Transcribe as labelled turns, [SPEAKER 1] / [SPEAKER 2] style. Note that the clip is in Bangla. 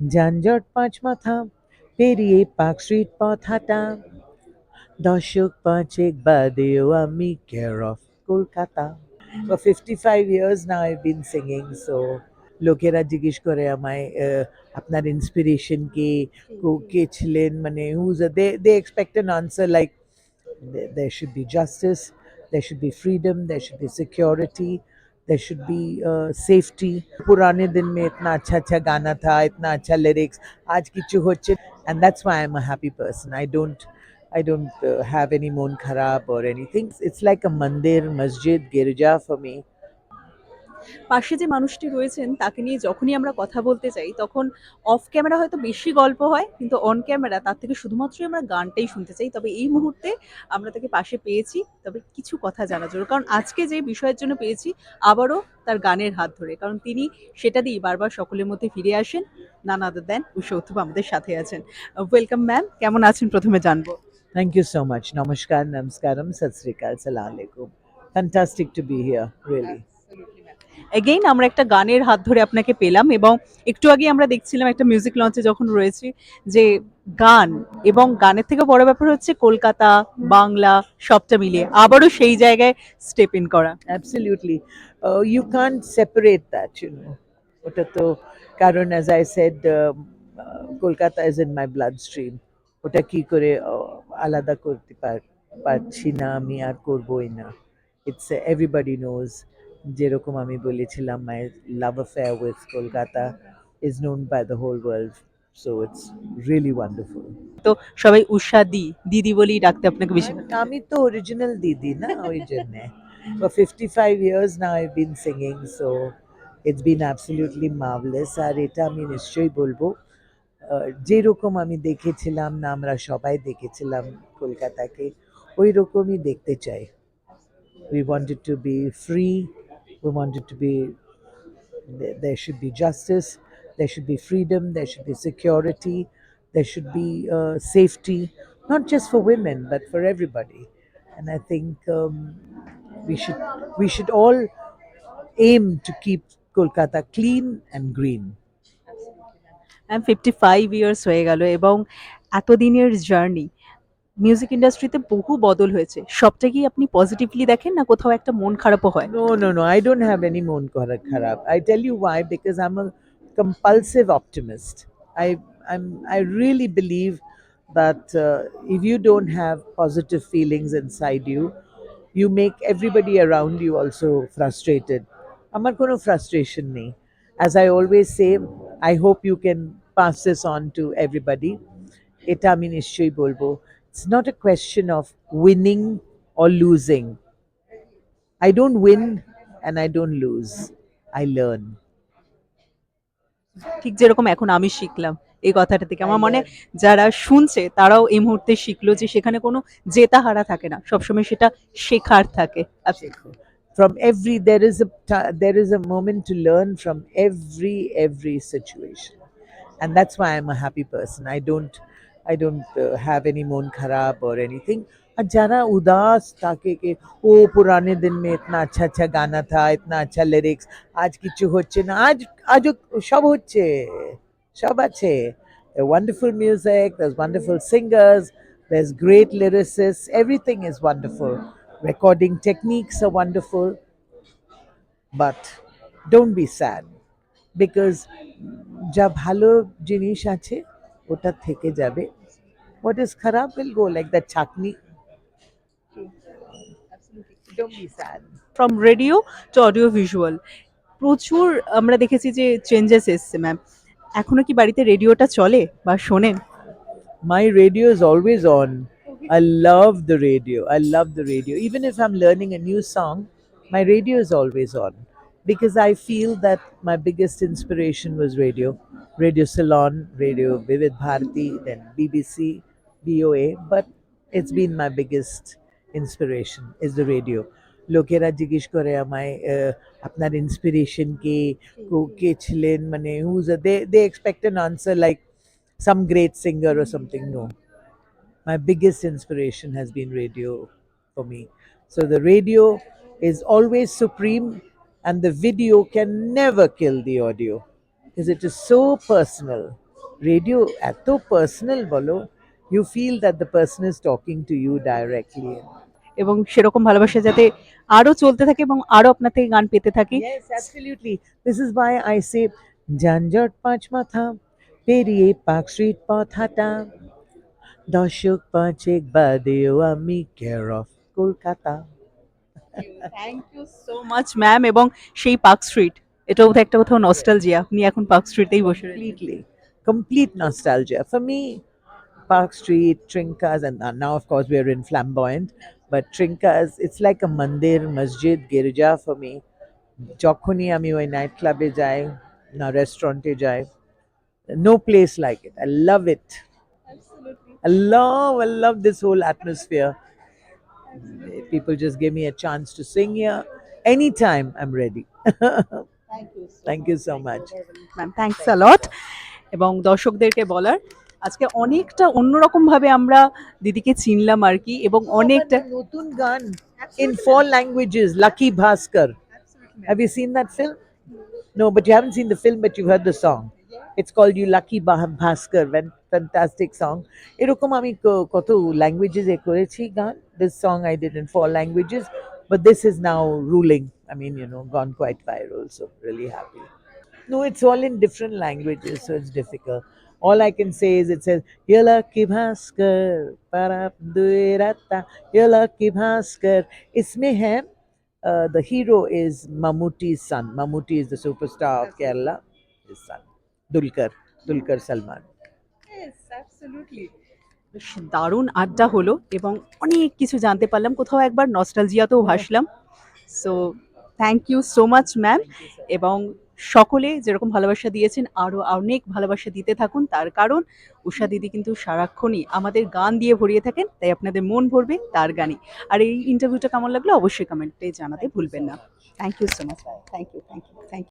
[SPEAKER 1] যানজট পাঁচ মাথা পেরিয়ে পার্ক স্ট্রিট পথ হাঁটা দশক পাঁচেক বাদেও আমি care of Kolkata For 55 years now I've been singing so লোকেরা জিজ্ঞেস করে আমায় আহ, আপনার ইন্সপিরেশন কে কো- কে ছিলেন মানে whose they they expect an answer like there should be justice there should be freedom there should be security there should be safety पुराने दिन में इतना अच्छा अच्छा गाना था, इतना अच्छा लिरिक्स आज की चुहोचे and that's why am a happy person I don't I don't have any मोन खराब or any things it's like a mandir masjid girja for me
[SPEAKER 2] পাশে যে মানুষটি রয়েছেন, তাকে নিয়ে যখনই আমরা কথা বলতে চাই তখন অফ ক্যামেরা হয়তো বেশি গল্প হয়, কিন্তু অন ক্যামেরা তার থেকে শুধুমাত্রই আমরা গানটাই শুনতে চাই। তবে এই মুহূর্তে আমরা তাকে পাশে পেয়েছি, তবে কিছু কথা জানা জন্য। কারণ আজকে যে বিষয়ের জন্য পেয়েছি, আবারও তার গানের হাত ধরে। কারণ তিনি সেটা দিয়েই বারবার সকলের মধ্যে ফিরে আসেন। নানা দেন উত্থুপ আমাদের সাথে আছেন। ওয়েলকাম ম্যাম কেমন আছেন প্রথমে জানব।
[SPEAKER 1] Thank you so much namaskar namaskaram sat sri akal salam alaikum fantastic to be here, really
[SPEAKER 2] again আমরা একটা গানের হাত ধরে আপনাকে পেলাম এবং একটু আগে আমরা দেখছিলাম একটা মিউজিক লঞ্চে যখন রয়েছে যে গান এবং গানের থেকে বড় ব্যাপার হচ্ছে কলকাতা বাংলা সবটা মিলিয়ে আবারও সেই জায়গায় স্টেপ ইন করা।
[SPEAKER 1] Uh, you can't separate that you know. ওটা তো কারণ as I said Kolkata is in my bloodstream. ওটা কি করে uh, আলাদা করতে পার পারছি না আমি আর করবোই না। ইটস এভরিবডি নোজ যেরকম আমি বলেছিলাম my love affair with Kolkata is known by the whole world so it's really wonderful
[SPEAKER 2] তো সবাই উষা দি দিদি বলেই ডাকতে আপনাকে বেশি
[SPEAKER 1] আমি তো অরিজিনাল দিদি না ওই জন্যে For 55 years now I've been singing, so it's been absolutely marvelous. আর এটা আমি নিশ্চয়ই বলব যেরকম আমি দেখেছিলাম না আমরা সবাই দেখেছিলাম কলকাতাকে ওই রকমই দেখতে চাই we wanted to be free we wanted to be there, there should be justice there should be freedom there should be security there should be uh, safety not just for women but for everybody and i think um, we should we should all aim to keep kolkata clean and green
[SPEAKER 2] ma'am fifty five years হয়ে গেল এবং এতদিনের জার্নি মিউজিক ইন্ডাস্ট্রিতে বহু বদল হয়েছে সবটা কি আপনি পজিটিভলি দেখেন না কোথাও একটা মন খারাপও হয়
[SPEAKER 1] no, no. I don't have any moon kara- kharab. I tell you why. Because I'm a compulsive optimist. I I'm I really believe that uh, if you don't have positive feelings inside you, you make everybody around you also frustrated. আমার কোনো frustration নেই. As I always say, I hope you can pass this on to everybody. এটা আমি নিশ্চয়ই বলব. It's not a question of winning or losing. I don't win and I don't lose. I learn.
[SPEAKER 2] ঠিক যেরকম এখন আমি শিখলাম এই কথাটা থেকে আমার মনে হয় যারা শুনছে তারাও এই মুহূর্তে শিখলো যে সেখানে কোনো জেতা হারা থাকে না সবসময় সেটা শেখার থাকে
[SPEAKER 1] From every there is a ti- there is a moment to learn from every every situation, and that's why I'm a happy person. I don't I don't have any মন খারাপ অর এনিথিং আর যারা উদাস থাকে কে ও পুরানে দিন মে ইতনা আচ্ছা আচ্ছা গানা থা ইতনা আচ্ছা লিরিক্স আজ কিছু হচ্ছে না আজ আজও সব হচ্ছে সব আছে wonderful music that's wonderful singers that's great lyricists everything is wonderful recording techniques are wonderful but don't be sad because যা ভালো জিনিস আছে ওটা থেকে যাবে what is খারাপ will go like that chutney don't be sad
[SPEAKER 2] from radio to audio visual প্রচুর আমরা দেখেছি যে চেঞ্জেস এসছে ম্যাম এখনো কি বাড়িতে রেডিওটা চলে বা শোনেন
[SPEAKER 1] my radio is always on. I love the radio. I love the radio. Even if I'm learning a new song, my radio is always on because I feel that my biggest inspiration was radio. Radio Salon, Radio Vivid Bharati, then BBC, BOA, but it's been my biggest inspiration is the radio. লোকেরা জিজ্ঞেস করে আমায় আহ, আপনার ইন্সপিরেশন কে কো- কে ছিলেন মানে whose they they expect an answer like some great singer or something. No. My biggest inspiration has been radio for me. So the radio is always supreme, and the video can never kill the audio because it is so personal. Radio এত পার্সোনাল বলো you feel that the person is talking to you directly
[SPEAKER 2] এবং সেরকম ভালোবাসা যাতে আরও চলতে থাকে এবং আরও আপনার থেকে গান পেতে থাকি।
[SPEAKER 1] Yes, absolutely. This is why I say ঝঞ্ঝট পাঁচ মাথা পেরিয়ে পার্ক স্ট্রিট পথ হাঁটা দশক পাঁচেক বাদেও আমি care of Kolkata
[SPEAKER 2] thank you so much ma'am এবং সেই পার্ক স্ট্রিট এটা বোধহয় একটা কোথাও নস্টালজিয়া উনি এখন পার্ক স্ট্রিটেই বসে
[SPEAKER 1] complete nostalgia. For me park street trinkas and uh, now of course we're in flamboyant but trinkas it's like a mandir masjid girja for me যখনই আমি ওই নাইট ক্লাবে যাই না রেস্টুরেন্টে যাই no place like it i love it i love i love this whole atmosphere people just give me a chance to sing here anytime i'm ready thank you so much
[SPEAKER 2] ma'am thanks a lot এবং দর্শকদেরকে বলার আজকে অনেকটা অন্যরকম ভাবে আমরা দিদিকে চিনলাম আর কি এবং অনেকটা
[SPEAKER 1] নতুন গান in four languages lucky bhaskar have you seen that film no but you haven't seen the film but you've heard the song it's called you lucky Bah- bhaskar Fan- fantastic song এরকম আমি ক- কত languages এ করেছি গান this song i did in four languages but this is now ruling i mean you know gone quite viral so really happy no it's all in different languages so it's difficult All I can say is it says, You're lucky Bhaskar, Parabduirata, You're lucky Bhaskar. Isme hai, uh, the hero is Mamuti's son. Mamuti is the superstar of Kerala, his son, Dulkar, Dulkar Salman. Yes, absolutely.
[SPEAKER 2] বেশ দারুণ আড্ডা হলো এবং অনেক কিছু জানতে পারলাম কোথাও একবার নস্টালজিয়াতেও ভাসলাম so thank you so much ma'am এবং সকলে যেরকম ভালোবাসা দিয়েছেন আরও অনেক ভালোবাসা দিতে থাকুন। তার কারণ, উষা দিদি কিন্তু সারাক্ষণই আমাদের গান দিয়ে ভরিয়ে থাকেন, তাই আপনাদের মন ভরবে তার গানে আর এই ইন্টারভিউটা কেমন লাগল অবশ্যই কমেন্টে জানাতে ভুলবেন না। Thank you so much thank you thank you thank you